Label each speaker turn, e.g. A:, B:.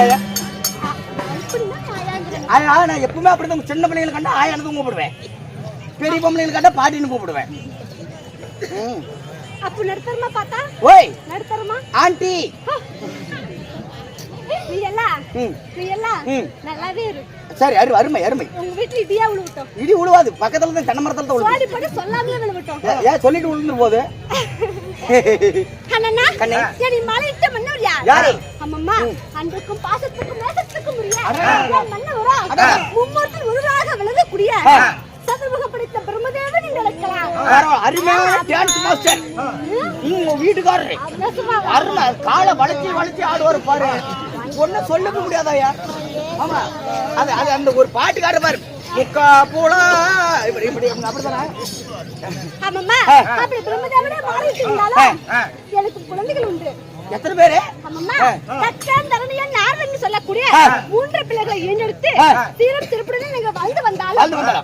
A: ஆயா. ஆயா நான் எப்பவுமே அப்படிதான். சின்ன பிள்ளைங்களை கண்டா ஆயான்னு தான் கூப்பிடுவேன் பெரிய பொம்பளைங்களை கண்டா பாட்டின்னு கூப்பிடுவேன்.
B: அப்போ நடுத்தரமா பார்த்தா?
A: ஓய்.
B: நடுத்தரமா?
A: ஆண்டி.
B: நீ எல்லாம்
A: ம்.
B: நீ எல்லாம்
A: ம்.
B: நல்லாவே இரு.
A: சரி அரு அருமை அருமை.
B: உங்க வீட்டுல இடியா விழுவிட்டோம்
A: இடி உழுவாது. பக்கத்துல தான் தென்னை மரத்துல தான்
B: சோடி படி சொல்லாமலே விழுவிட்டோம்
A: ஏன் சொல்லிட்டு கண்ணே.
B: மன்னவரியா
A: யாரு?
B: அம்மம்மா அன்புக்கும் பாசத்துக்கும் நேசத்துக்கும் உரிய
A: அடடா.
B: என் மன்னவரா
A: அடடா.
B: மும்மூர்த்தி ஒருவராக விளங்கக்கூடிய. சதுர்முக படித்த பிரம்மதேவன்
A: அருமையான டான்ஸ் மாஸ்டர் உங்க வீட்டுக்காரரு. அருமை காலை வளைச்சி வளைச்சி ஆடுவார் பாரு. ஒன்னும் சொல்லவே முடியாதாயா ஆமா. அது அது அந்த ஒரு பாட்டுக்காரர் பாரு. முக்கா பூலா. இப்படி இப்படி அப்படிதானே?
B: ஆமாம்மா. அப்படி பிரம்மதேவனே மாறிட்டு இருந்தாலும். எனக்கு குழந்தைகள் உண்டு.
A: எத்தனை பேரு
B: சொல்லக்கூடிய. மூன்று பிள்ளைகளை ஈண்டெடுத்து. சீரம் திருப்புடன் நீங்க
A: வாழ்ந்து வந்தாலும்.